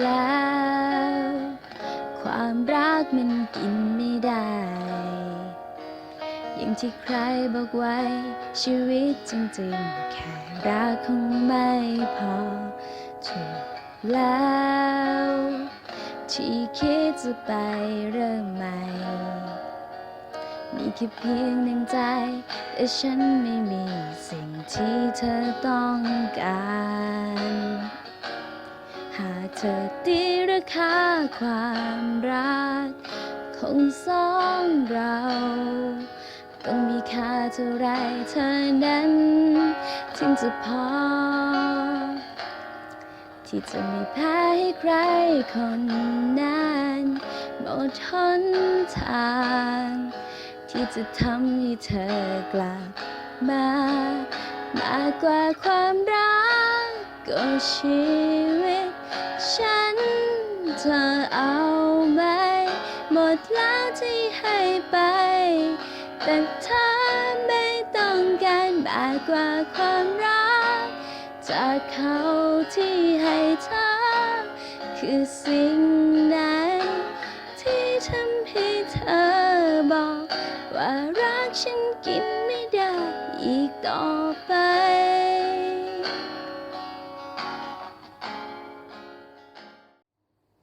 แล้ว ความรักมันกินไม่ได้ อย่างที่ใครบอกไว้ ชีวิตจริงๆ แค่รักคงไม่พอถูกแล้ว ที่คิดจะไปเริ่มใหม่ มีแค่เพียงหนึ่งใจ แต่ฉันไม่มีสิ่งที่เธอต้องการ เธอตีราคาความรัก ของสองเราต้องมีค่าเท่าไรเธอนั้นถึงจะพอ ที่จะไม่แพ้ให้ใครคนนั้นหมดหนทาง ที่จะทำให้เธอกลับมามากกว่าความรักก็ชีวิต ฉันเธอเอาไหม หมดแล้วที่ให้ไป แต่เธอไม่ต้องการมากกว่าความรัก จากเขาที่ให้เธอ คือสิ่งไหน ที่ทำให้เธอบอก ว่ารักฉันกินไม่ได้อีกต่อไป